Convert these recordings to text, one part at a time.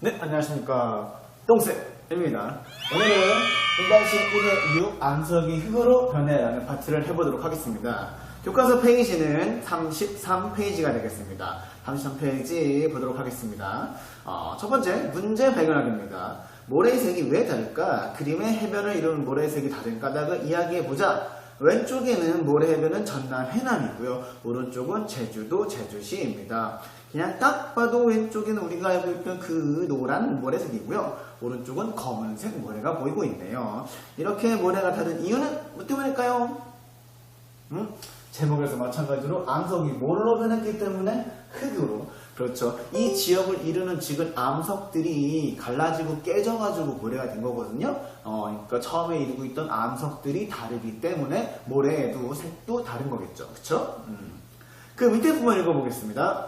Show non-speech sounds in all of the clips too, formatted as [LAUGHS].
네, 안녕하십니까. 똥쌤입니다. 오늘은 1-1의 6 암석이 흙으로 변해라는 파트를 해보도록 하겠습니다. 교과서 페이지는 33페이지가 되겠습니다. 33페이지 보도록 하겠습니다. 어, 첫 번째, 문제 발견하기입니다. 모래색이 왜 다를까? 그림의 해변을 이루는 모래색이 다른 까닭을 이야기해보자. 왼쪽에는 모래해변은 전남 해남이고요. 오른쪽은 제주도 제주시입니다. 그냥 딱 봐도 왼쪽에는 우리가 알고 있던 그 노란 모래색이고요. 오른쪽은 검은색 모래가 보이고 있네요. 이렇게 모래가 다른 이유는 뭐 때문일까요? 음? 제목에서 마찬가지로 암석이 뭘로 변했기 때문에 흙으로 그렇죠. 이 지역을 이루는 지금 암석들이 갈라지고 깨져가지고 모래가 된 거거든요. 어, 그러니까 처음에 이루고 있던 암석들이 다르기 때문에 모래에도 색도 다른 거겠죠. 그쵸? 음. 그 밑에 부분 읽어보겠습니다.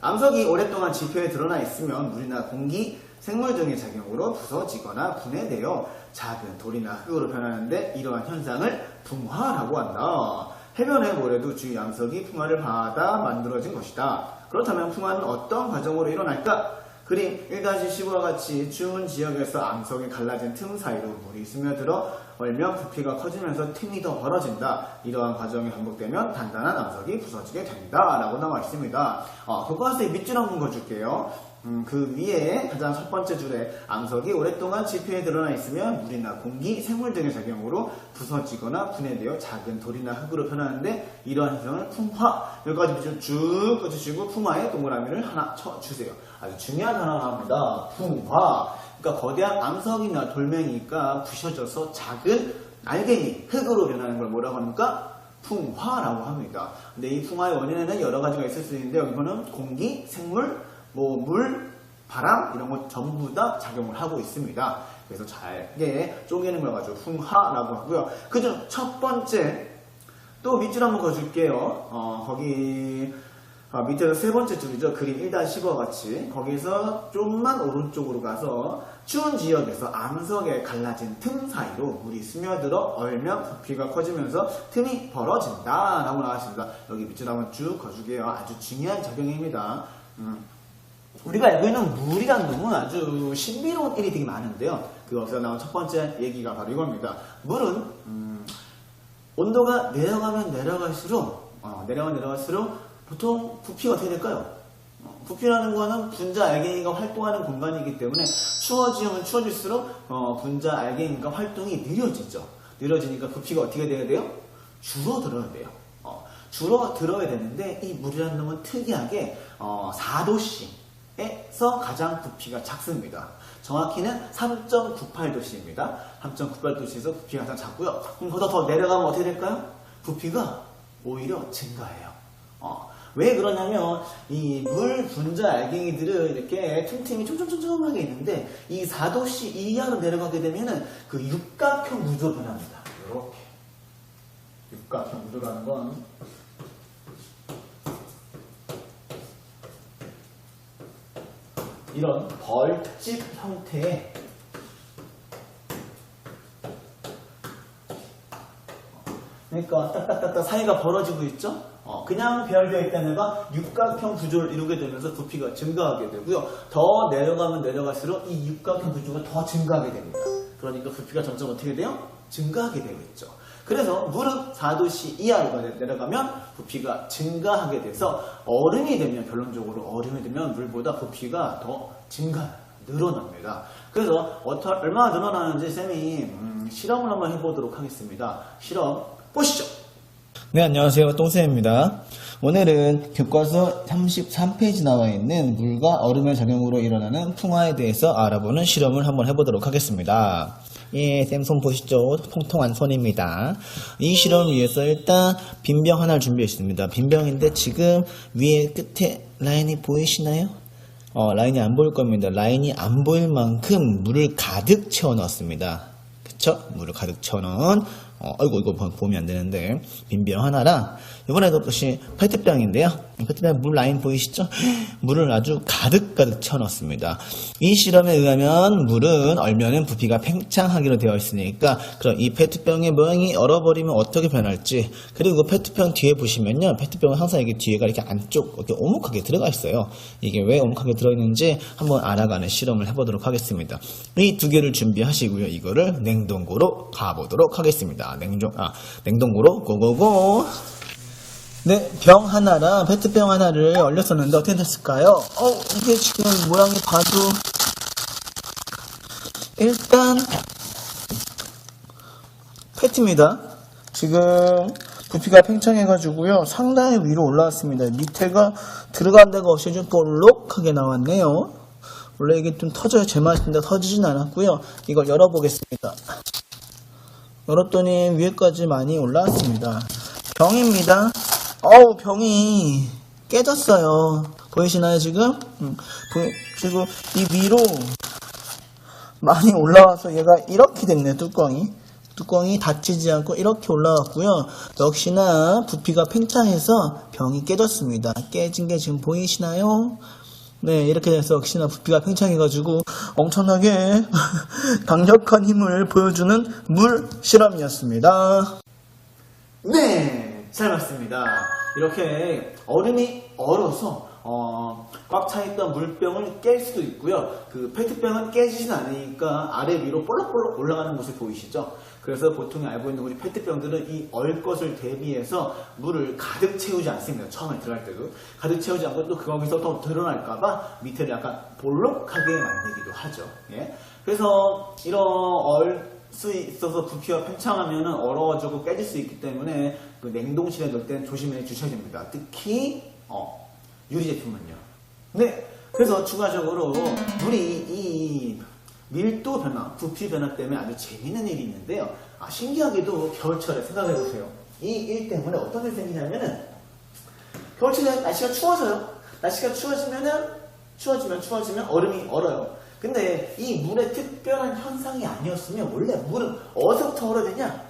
암석이 오랫동안 지표에 드러나 있으면 물이나 공기, 생물 등의 작용으로 부서지거나 분해되어 작은 돌이나 흙으로 변하는데 이러한 현상을 풍화라고 한다. 해변의 모래도 주위 암석이 풍화를 받아 만들어진 것이다. 그렇다면 풍화는 어떤 과정으로 일어날까? 그림 1-15와 같이 추운 지역에서 암석이 갈라진 틈 사이로 물이 스며들어 얼면 부피가 커지면서 틈이 더 벌어진다. 이러한 과정이 반복되면 단단한 암석이 부서지게 된다. 라고 나와 있습니다. 어, 교과서에 밑줄 한번 그어줄게요. 음, 그 위에 가장 첫 번째 줄에 암석이 오랫동안 지표에 드러나 있으면 물이나 공기, 생물 등의 작용으로 부서지거나 분해되어 작은 돌이나 흙으로 변하는데 이러한 현상을 풍화 여기까지 쭉 꺼주시고 풍화에 동그라미를 하나 쳐주세요. 아주 중요한 단어가 나옵니다. 풍화 그러니까 거대한 암석이나 돌멩이가 부셔져서 작은 알갱이, 흙으로 변하는 걸 뭐라고 합니까? 풍화라고 합니다. 근데 이 풍화의 원인에는 여러 가지가 있을 수 있는데 여기서는 공기, 생물, 뭐 물, 바람 이런 것 전부 다 작용을 하고 있습니다. 그래서 잘게 쪼개는 걸 가지고 풍화라고 하고요. 그중 첫 번째 또 밑줄 한번 그어줄게요. 어, 거기 아, 밑에서 세 번째 줄이죠. 그림 1-15와 같이 거기서 좀만 오른쪽으로 가서 추운 지역에서 암석에 갈라진 틈 사이로 물이 스며들어 얼면 부피가 커지면서 틈이 벌어진다 라고 나왔습니다. 여기 밑줄 한번 쭉 그어주게요. 아주 중요한 작용입니다. 음. 우리가 알고 있는 물이라는 놈은 아주 신비로운 일이 되게 많은데요. 그것에서 나온 첫 번째 얘기가 바로 이겁니다. 물은 음, 온도가 내려가면 내려갈수록 어, 내려가면 내려갈수록 보통 부피가 어떻게 될까요? 어, 부피라는 거는 분자 알갱이가 활동하는 공간이기 때문에 추워지면 추워질수록 어, 분자 알갱이가 활동이 느려지죠. 느려지니까 부피가 어떻게 돼야 돼요? 줄어들어야 돼요. 어, 줄어들어야 되는데 이 물이라는 놈은 특이하게 어, 4도씨 에서 가장 부피가 작습니다. 정확히는 3.98도씨입니다. 3.98도씨에서 부피가 가장 작고요. 그럼 보다 더 내려가면 어떻게 될까요? 부피가 오히려 증가해요. 어, 왜 그러냐면 이 물 분자 알갱이들은 이렇게 틈틈이 촘촘촘촘하게 있는데 이 4도씨 이하로 내려가게 되면은 그 육각형 구조로 변합니다. 이렇게 육각형 구조라는 건 이런 벌집 형태의 그러니까 딱딱딱딱 사이가 벌어지고 있죠? 어, 그냥 배열되어 있던 애가 육각형 구조를 이루게 되면서 부피가 증가하게 되고요. 더 내려가면 내려갈수록 이 육각형 구조가 더 증가하게 됩니다. 그러니까 부피가 점점 어떻게 돼요? 증가하게 되겠죠. 그래서 물은 4도씨 이하로 내려가면 부피가 증가하게 돼서 얼음이 되면 결론적으로 얼음이 되면 물보다 부피가 더 증가, 늘어납니다. 그래서 얼마나 늘어나는지 쌤이 음, 실험을 한번 해보도록 하겠습니다. 실험 보시죠. 네, 안녕하세요. 똥쌤입니다. 오늘은 교과서 33페이지 나와 있는 물과 얼음의 작용으로 일어나는 풍화에 대해서 알아보는 실험을 한번 해보도록 하겠습니다. 예, 쌤손 보시죠. 통통한 손입니다. 이 실험을 위해서 일단 빈병 하나를 준비했습니다. 빈병인데 지금 위에 끝에 라인이 보이시나요? 어, 라인이 안 보일 겁니다. 라인이 안 보일 만큼 물을 가득 채워 넣었습니다. 그쵸? 물을 가득 채워 넣은 어, 아이고 이거 보- 보면 안 되는데 빈병 하나랑 이번에도 역시 페트병인데요. 이 페트병 물 라인 보이시죠? 물을 아주 가득 가득 채워넣습니다. 이 실험에 의하면 물은 얼면은 부피가 팽창하기로 되어 있으니까 그럼 이 페트병의 모양이 얼어버리면 어떻게 변할지 그리고 페트병 뒤에 보시면요 페트병은 항상 이게 뒤에가 이렇게 안쪽 이렇게 오목하게 들어가 있어요. 이게 왜 오목하게 들어있는지 한번 알아가는 실험을 해보도록 하겠습니다. 이 두 개를 준비하시고요. 이거를 냉동고로 가보도록 하겠습니다. 냉동 아 냉동고로 고고고. 네, 병 하나랑 페트병 하나를 얼렸었는데 어떻게 됐을까요? 어, 이게 지금 모양이 봐도 일단 페트입니다. 지금 부피가 팽창해가지고요. 상당히 위로 올라왔습니다. 밑에가 들어간 데가 없이 좀 볼록하게 나왔네요. 원래 이게 좀 터져야 제맛인데 터지진 않았고요. 이걸 열어보겠습니다. 열었더니 위에까지 많이 올라왔습니다. 병입니다. 어우, 병이 깨졌어요. 보이시나요, 지금? 음, 보- 그리고 이 위로 많이 올라와서 얘가 이렇게 됐네요, 뚜껑이. 뚜껑이 닫히지 않고 이렇게 올라왔고요. 역시나 부피가 팽창해서 병이 깨졌습니다. 깨진 게 지금 보이시나요? 네, 이렇게 돼서 역시나 부피가 팽창해가지고 엄청나게 [LAUGHS] 강력한 힘을 보여주는 물 실험이었습니다. 네, 잘 봤습니다. 이렇게 얼음이 얼어서 어, 꽉 차있던 물병을 깰 수도 있고요. 그 페트병은 깨지진 않으니까 아래 위로 볼록볼록 올라가는 모습 보이시죠? 그래서 보통 알고 있는 우리 페트병들은 이 얼 것을 대비해서 물을 가득 채우지 않습니다. 처음에 들어갈 때도. 가득 채우지 않고 또 거기서 또 드러날까봐 밑에를 약간 볼록하게 만들기도 하죠. 예. 그래서 이런 얼, 수 있어서 부피가 팽창하면 얼어가지고 깨질 수 있기 때문에 그 냉동실에 넣을 때는 조심해 주셔야 됩니다. 특히 어, 유리 제품은요. 네, 그래서 추가적으로 우리 이 밀도 변화, 부피 변화 때문에 아주 재미있는 일이 있는데요. 아, 신기하게도 겨울철에 생각해 보세요. 이 일 때문에 어떤 일이 생기냐면은 겨울철에 날씨가 추워져요. 날씨가 추워지면은 추워지면 추워지면 얼음이 얼어요. 근데 이 물의 특별한 현상이 아니었으면 원래 물은 어디서부터 얼어야 되냐?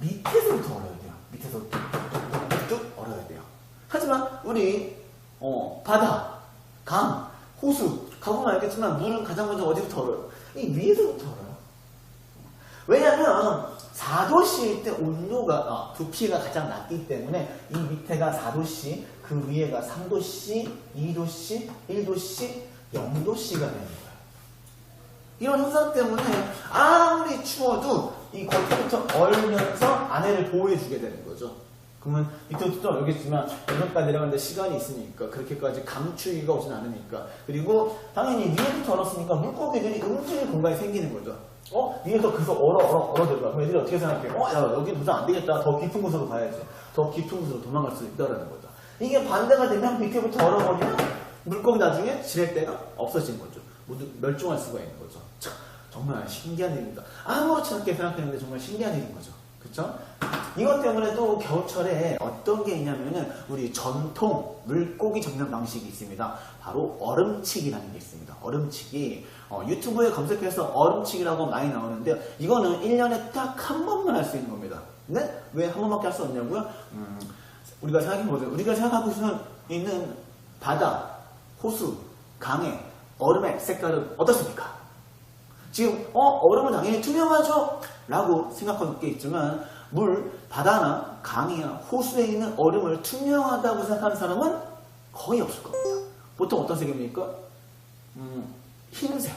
밑에서부터 얼어야 돼요. 밑에서부터 뚝 얼어야 돼요. 하지만 우리 어, 바다, 강, 호수 가보면 알겠지만 물은 가장 먼저 어디부터 얼어요? 이 위에서부터 얼어요. 왜냐면 4도씨일 때 온도가 아, 부피가 가장 낮기 때문에 이 밑에가 4도씨 그 위에가 3도씨 2도씨 1도씨 0도씨가 되는 거예요 이런 현상 때문에 아무리 추워도 이 겉에부터 얼면서 안에를 보호해주게 되는 거죠 그러면 밑에부터 여기 있지만 여기까지 내려가는데 시간이 있으니까 그렇게까지 감추기가 오진 않으니까. 그리고 당연히 위에부터 얼었으니까 물고기들이 움직일 공간이 생기는 거죠. 어? 위에서 계속 얼어 얼어 얼어 들어가. 그럼 애들이 어떻게 생각해 어? 야 여기 무슨 안 되겠다. 더 깊은 곳으로 가야지. 더 깊은 곳으로 도망갈 수 있다라는 거죠. 이게 반대가 되면 밑에부터 얼어버리면 물고기 나중에 지낼 데가 없어지는 거죠. 모두 멸종할 수가 있는 거죠. 참, 정말 신기한 일입니다. 아무렇지 않게 생각했는데 정말 신기한 일인 거죠 그쵸? 이것 때문에도 겨울철에 어떤 게 있냐면은 우리 전통 물고기 잡는 방식이 있습니다. 바로 얼음치기라는 게 있습니다. 얼음치기. 어, 유튜브에 검색해서 얼음치기라고 많이 나오는데요. 이거는 1년에 딱 한 번만 할 수 있는 겁니다. 네? 왜한 번밖에 할 수 없냐고요? 음, 우리가 생각해보세요. 우리가 생각하고 있는, 있는 바다, 호수, 강의 얼음의 색깔은 어떻습니까? 지금 어 얼음은 당연히 투명하죠? 라고 생각하고 있겠지만 물 바다나 강이나 호수에 있는 얼음을 투명하다고 생각하는 사람은 거의 없을 겁니다. 보통 어떤 색입니까? 음, 흰색.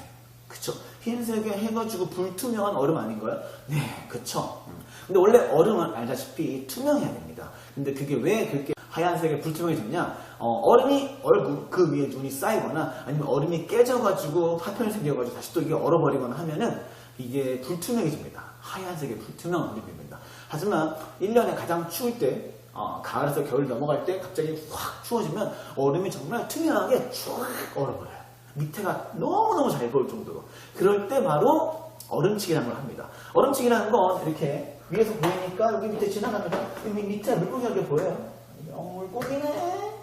그쵸? 흰색에 해가지고 불투명한 얼음 아닌가요? 네, 그쵸. 음. 근데 원래 얼음은 알다시피 투명해야 됩니다. 근데 그게 왜 그렇게 하얀색에 불투명해졌냐? 어, 얼음이 얼고 그 위에 눈이 쌓이거나 아니면 얼음이 깨져가지고 파편이 생겨가지고 다시 또 이게 얼어버리거나 하면은 이게 불투명해집니다. 하얀색의 불투명한 얼음입니다. 하지만 1년에 가장 추울 때 어, 가을에서 겨울 넘어갈 때 갑자기 확 추워지면 얼음이 정말 투명하게 쭉 얼어버려요. 밑에가 너무너무 잘 보일 정도로. 그럴 때 바로 얼음치기라는 걸 합니다. 얼음치기라는 건 이렇게 위에서 보이니까 여기 밑에 지나가면서 여기 밑에 물고기가 이렇게 보여요. 어, 물고기네.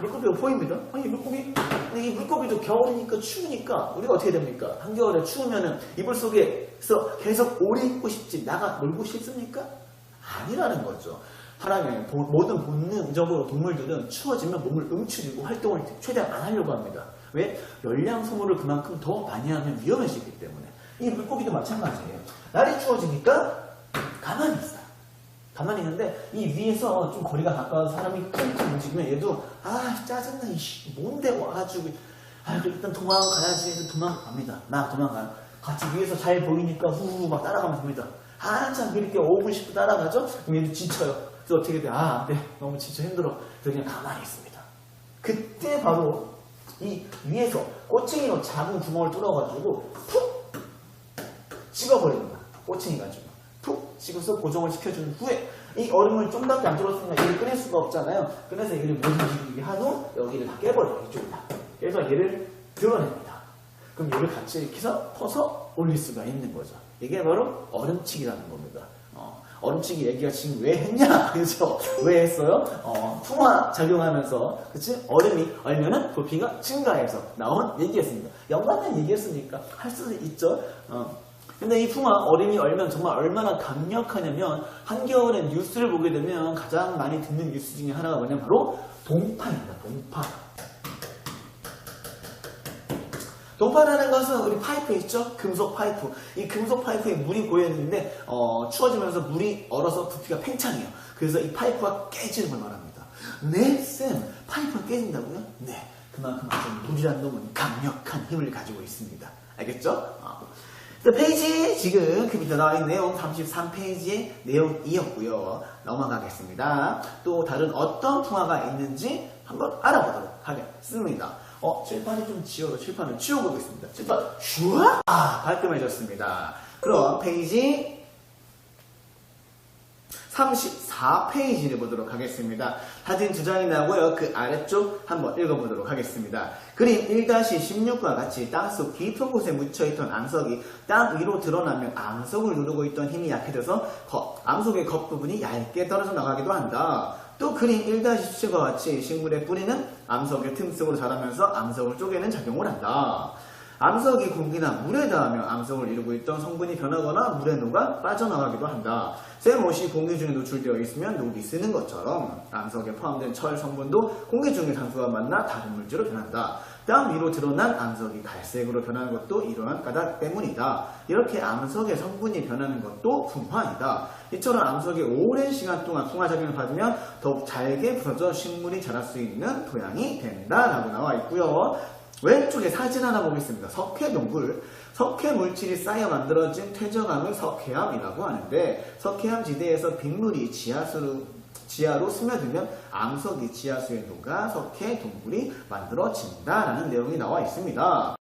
물고기가 보입니다. 아니 물고기 근데 이 물고기도 겨울이니까 추우니까 우리가 어떻게 됩니까? 한겨울에 추우면은 이불 속에서 계속 오래 있고 싶지 나가 놀고 싶습니까? 아니라는 거죠. 사람의 보- 모든 본능적으로 동물들은 추워지면 몸을 움츠리고 활동을 최대한 안 하려고 합니다. 왜? 열량 소모를 그만큼 더 많이 하면 위험해지기 때문에. 이 물고기도 마찬가지예요. 날이 추워지니까 가만히 있어요. 가만히 있는데 이 위에서 좀 거리가 가까운 사람이 쿵쿵 움직이면 얘도 아 짜증나 이씨 뭔데 와가지고 아 일단 도망가야지 해서 도망갑니다. 막 도망가요. 같이 위에서 잘 보이니까 후후 막 따라가면 됩니다. 한참 이렇게 5분 10분 따라가죠? 그럼 얘도 지쳐요. 그래서 어떻게 돼? 아, 네. 너무 지쳐 힘들어. 그래서 그냥 가만히 있습니다. 그때 바로 이 위에서 꼬챙이로 작은 구멍을 뚫어가지고 푹 찍어버립니다. 꼬챙이 가지고. 푹 찍어서 고정을 시켜준 후에 이 얼음을 좀밖에 안 들었으니까 얘를 꺼낼 수가 없잖아요. 그래서 얘를 못 움직이게 한후 여기를 다 깨버려요. 이쪽을 다. 그래서 얘를 드러냅니다. 그럼 얘를 같이 이렇게 해서 퍼서 올릴 수가 있는 거죠. 이게 바로 얼음치기라는 겁니다. 어, 얼음치기 얘기가 지금 왜 했냐? [LAUGHS] 그죠? 왜 했어요? 어, 풍화 작용하면서, 그치? 얼음이 얼면은 부피가 증가해서 나온 얘기였습니다. 연관된 얘기였으니까 할수 있죠? 어. 근데 이 풍화, 얼음이 얼면 정말 얼마나 강력하냐면, 한겨울에 뉴스를 보게 되면 가장 많이 듣는 뉴스 중에 하나가 뭐냐면 바로 동파입니다. 동파. 동파라는 것은 우리 파이프 있죠? 금속 파이프. 이 금속 파이프에 물이 고여있는데 어, 추워지면서 물이 얼어서 부피가 팽창해요. 그래서 이 파이프가 깨지는 걸 말합니다. 네, 쌤. 파이프가 깨진다고요? 네. 그만큼 아주 물이란 놈은 강력한 힘을 가지고 있습니다. 알겠죠? 어. 자, 페이지 지금 그 밑에 나와 있는 내용 33페이지의 내용이었고요. 넘어가겠습니다. 또 다른 어떤 풍화가 있는지 한번 알아보도록 하겠습니다. 어, 칠판이 좀 지워서 칠판을 치워보겠습니다. 칠판 슈아 아, 깔끔해졌습니다. 그럼 페이지 34페이지를 보도록 하겠습니다. 사진 두 장이 나오고요. 그 아래쪽 한번 읽어보도록 하겠습니다. 그림 1-16과 같이 땅속 깊은 곳에 묻혀있던 암석이 땅 위로 드러나면 암석을 누르고 있던 힘이 약해져서 겉, 암석의 겉부분이 얇게 떨어져 나가기도 한다. 또 그림 1-17과 같이 식물의 뿌리는 암석의 틈 속으로 자라면서 암석을 쪼개는 작용을 한다. 암석이 공기나 물에 닿으며 암석을 이루고 있던 성분이 변하거나 물에 녹아 빠져나가기도 한다. 쇠못이 공기 중에 노출되어 있으면 녹이 쓰는 것처럼 암석에 포함된 철 성분도 공기 중의 산소와 만나 다른 물질로 변한다. 땅 위로 드러난 암석이 갈색으로 변하는 것도 이러한 까닭 때문이다. 이렇게 암석의 성분이 변하는 것도 풍화이다. 이처럼 암석이 오랜 시간 동안 풍화작용을 받으면 더욱 잘게 부서져 식물이 자랄 수 있는 토양이 된다라고 나와 있고요. 왼쪽에 사진 하나 보겠습니다. 석회동굴. 석회 물질이 쌓여 만들어진 퇴적암을 석회암이라고 하는데 석회암 지대에서 빗물이 지하수로 지하로 스며들면 암석이 지하수에 녹아 석회 동굴이 만들어진다라는 내용이 나와 있습니다.